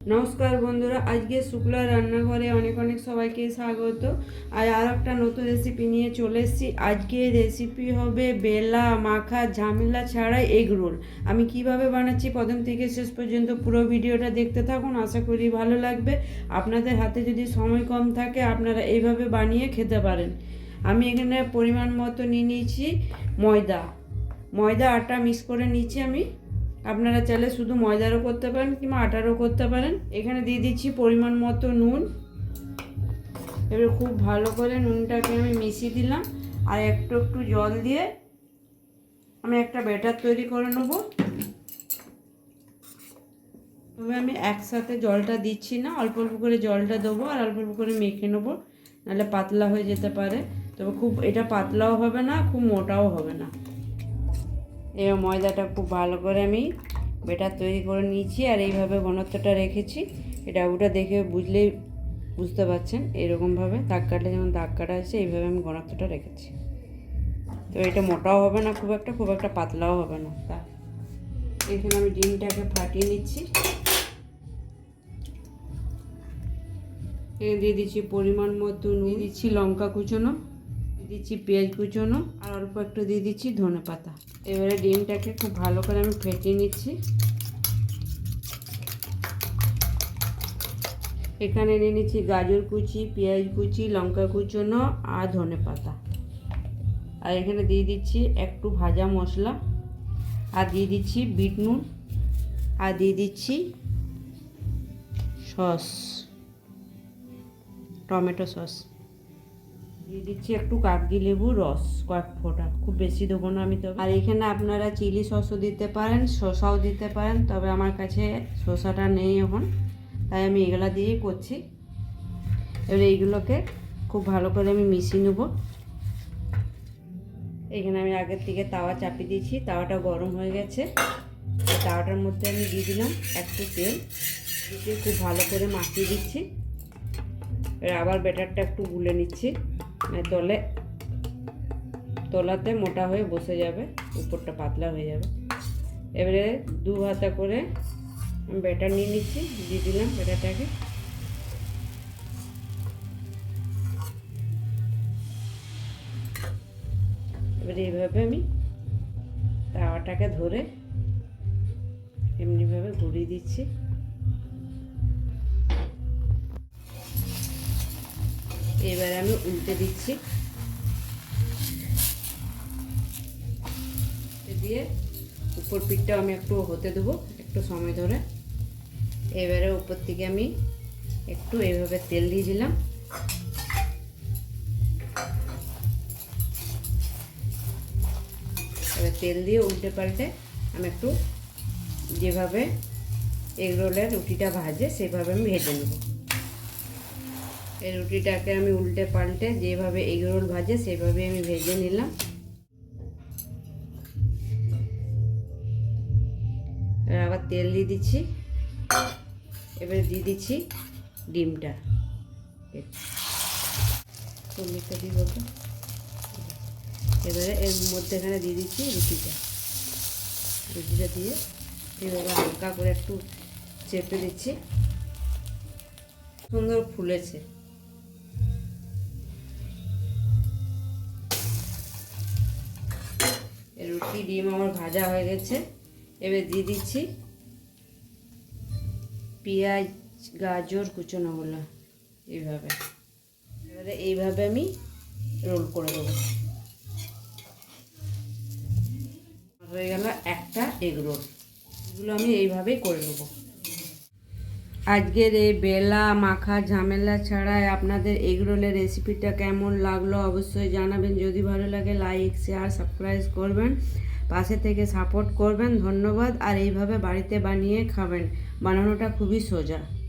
নমস্কার বন্ধুরা, আজকে শুক্লা রান্নাঘরে অনেক অনেক সবাইকে স্বাগত। আর আর একটা নতুন রেসিপি নিয়ে চলে এসেছি। আজকে রেসিপি হবে বেলা মাখা ঝামেলা ছাড়াই এগ রোল আমি কীভাবে বানাচ্ছি প্রথম থেকে শেষ পর্যন্ত পুরো ভিডিওটা দেখতে থাকুন, আশা করি ভালো লাগবে। আপনাদের হাতে যদি সময় কম থাকে, আপনারা এইভাবে বানিয়ে খেতে পারেন। আমি এখানে পরিমাণ মতো নিয়ে নিয়েছি ময়দা। ময়দা আটা মিক্স করে নিচ্ছি আমি। আপনারা চাইলে শুধু ময়দারও করতে পারেন কিংবা আটারও করতে পারেন। এখানে দিয়ে দিচ্ছি পরিমাণ মতো নুন। এবার খুব ভালো করে নুনটাকে আমি মিশিয়ে দিলাম। আর একটু একটু জল দিয়ে আমি একটা ব্যাটার তৈরি করে নেব। তবে আমি একসাথে জলটা দিচ্ছি না, অল্প অল্প করে জলটা দেবো আর অল্প অল্প করে মেখে নেব। নাহলে পাতলা হয়ে যেতে পারে। তবে খুব, এটা পাতলাও হবে না, খুব মোটাও হবে না। এবার ময়দাটা খুব ভালো করে আমি বেটার তৈরি করে নিয়েছি আর এইভাবে ঘনত্বটা রেখেছি। এটা ওটা দেখে বুঝলেই বুঝতে পারছেন এরকমভাবে দাগ কাটলে যেমন দাগ কাটা আছে এইভাবে আমি ঘনত্বটা রেখেছি। তো এটা মোটাও হবে না খুব একটা খুব একটা পাতলাও হবে না। তা এখানে আমি ডিমটাকে ফাটিয়ে নিচ্ছি। দিয়ে দিচ্ছি পরিমাণ মতো নুন দিচ্ছি লঙ্কা কুচোনো। দিচ্ছি পেঁয়াজ কুচোনো আর অল্প একটু দিয়ে দিচ্ছি ধনে পাতা। এবারে ডিমটাকে খুব ভালো করে আমি ফেটিয়ে নিচ্ছি। এখানে নিয়ে নিচ্ছি গাজর কুচি, পেঁয়াজ কুচি, লঙ্কা কুচোনো আর ধনে পাতা। আর এখানে দিয়ে দিচ্ছি একটু ভাজা মশলা। আর দিয়ে দিচ্ছি বিট নুন। আর দিয়ে দিচ্ছি সস, টমেটো সস। দিয়ে দিচ্ছি একটু কাগজি লেবু রস, কয়েক ফোঁটা। খুব বেশি দেবো না আমি তবে। আর এখানে আপনারা চিলি সসও দিতে পারেন, শসাও দিতে পারেন, তবে আমার কাছে শসাটা নেই এখন। তাই আমি এগুলা দিয়েই করছি। এবার এইগুলোকে খুব ভালো করে আমি মিশিয়ে নেব। এখানে আমি আগের থেকে তাওয়া চাপিয়ে দিয়েছি, তাওয়াটা গরম হয়ে গেছে। তাওয়াটার মধ্যে আমি দিয়ে দিলাম একটু তেল। দিয়ে খুব ভালো করে মাখিয়ে দিচ্ছি। এবার আবার ব্যাটারটা একটু গুলে নিচ্ছি। তলে, তলাতে মোটা হয়ে বসে যাবে, উপরটা পাতলা হয়ে যাবে। এবারে দু হাতা করে ব্যাটার নিয়ে নিচ্ছি, দিয়ে দিলাম ব্যাটারটাকে। এবারে এইভাবে আমি তাওয়াটাকে ধরে এমনিভাবে ঘুরিয়ে দিচ্ছি। এবার আমি উল্টে দিচ্ছি। দিয়ে উপর পিঠটা আমি একটু হতে দেবো, একটু সময় ধরে। এবারে উপর থেকে আমি একটু এইভাবে তেল দিয়ে দিলাম। এবার তেল দিয়ে উল্টে পাল্টে আমি একটু যেভাবে এগরোলের রুটিটা ভাজে, সেভাবে আমি ভেজে নেব। এই রুটিটাকে আমি উল্টে পাল্টে যেভাবে এগ রোল ভাজে সেভাবে আমি ভেজে নিলাম। আবার তেল দিয়ে দিচ্ছি। এবারে দিয়ে দিচ্ছি ডিমটা। এবারে এর মধ্যে এখানে দিয়ে দিচ্ছি রুটিটা। রুটিটা দিয়ে এভাবে হালকা করে একটু চেপে দিচ্ছি। সুন্দর ফুলেছে। রুটি ডিম আমার ভাজা হয়ে গেছে। এবার দিয়ে দিচ্ছি পেঁয়াজ, গাজর কুচোনোগুলো এইভাবে। এবারে এইভাবে আমি রোল করে দেবো। হয়ে গেল একটা এগ রোল। এগুলো আমি এইভাবেই করে নেব। আজকের এই বেলা মাখা ঝামেলা ছাড়াই আপনাদের এগরোলের রেসিপিটা কেমন লাগল অবশ্যই জানাবেন। যদি ভালো লাগে লাইক শেয়ার সাবস্ক্রাইব করবেন। পাশে থেকে সাপোর্ট করবেন। ধন্যবাদ। আর এইভাবে বাড়িতে বানিয়ে খাবেন। বানানোটা খুবই সোজা।